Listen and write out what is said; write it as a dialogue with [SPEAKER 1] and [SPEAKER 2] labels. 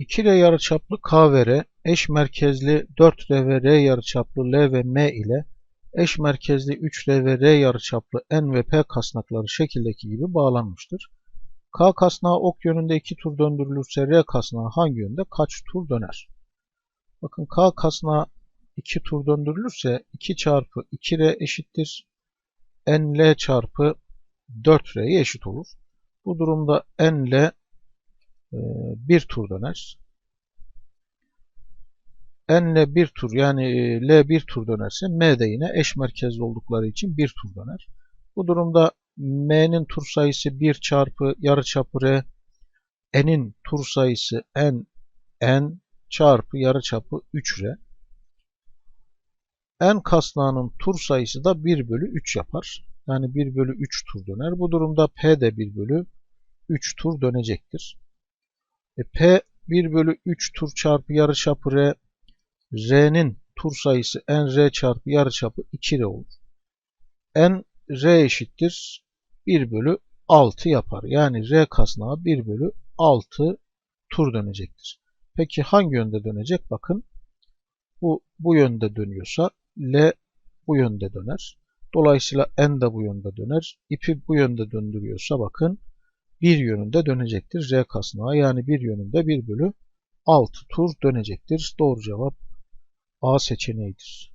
[SPEAKER 1] 2R yarıçaplı K ve R, eş merkezli 4R ve R yarıçaplı L ve M ile eş merkezli 3R ve R yarıçaplı N ve P kasnakları şekildeki gibi bağlanmıştır. K kasnağı ok yönünde 2 tur döndürülürse R kasnağı hangi yönde kaç tur döner? Bakın K kasnağı 2 tur döndürülürse 2 çarpı 2R eşittir. NL çarpı 4R'ye eşit olur. Bu durumda NL bir tur döner. N'le bir tur yani e, L bir tur dönerse M de yine eş merkezli oldukları için bir tur döner. Bu durumda M'nin tur sayısı 1 çarpı yarıçapı R, N'in tur sayısı N, N çarpı yarıçapı 3R. N kasnağının tur sayısı da 1 bölü 3 yapar. Yani 1 bölü 3 tur döner. Bu durumda P de 1 bölü 3 tur dönecektir. E, P 1 bölü 3 tur çarpı yarıçapı R, R'nin tur sayısı N R çarpı yarıçapı 2R olur. N R eşittir 1 bölü 6 yapar. Yani R kasnağı 1 bölü 6 tur dönecektir. Peki hangi yönde dönecek? Bakın bu bu yönde dönüyorsa L bu yönde döner. Dolayısıyla N de bu yönde döner. İpi bu yönde döndürüyorsa bakın bir yönünde dönecektir. R kasnağı yani bir yönünde 1 bölü 6 tur dönecektir. Doğru cevap A seçeneğidir.